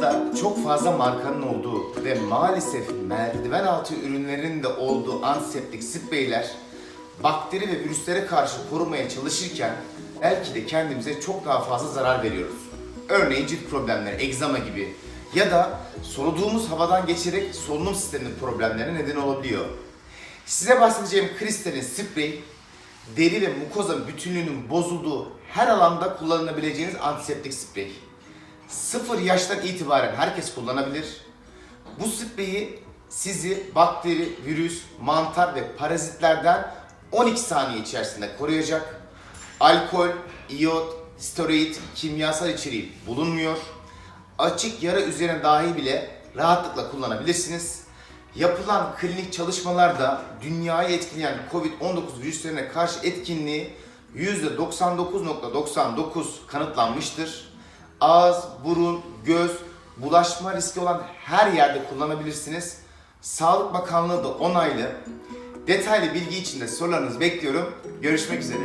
Piyasada çok fazla markanın olduğu ve maalesef merdiven altı ürünlerinin de olduğu antiseptik spreyler bakteri ve virüslere karşı korumaya çalışırken belki de kendimize çok daha fazla zarar veriyoruz. Örneğin cilt problemleri, egzama gibi ya da soluduğumuz havadan geçerek solunum sisteminin problemlerine neden olabiliyor. Size bahsedeceğim kristalin sprey, deri ve mukoza bütünlüğünün bozulduğu her alanda kullanılabileceğiniz antiseptik sprey. Sıfır yaştan itibaren herkes kullanabilir. Bu spreyi sizi bakteri, virüs, mantar ve parazitlerden 12 saniye içerisinde koruyacak. Alkol, iyot, steroid, kimyasal içeriği bulunmuyor. Açık yara üzerine dahi bile rahatlıkla kullanabilirsiniz. Yapılan klinik çalışmalarda dünyayı etkileyen COVID-19 virüslerine karşı etkinliği %99.99 kanıtlanmıştır. Ağız, burun, göz, bulaşma riski olan her yerde kullanabilirsiniz. Sağlık Bakanlığı da onaylı. Detaylı bilgi için de sorularınızı bekliyorum. Görüşmek üzere.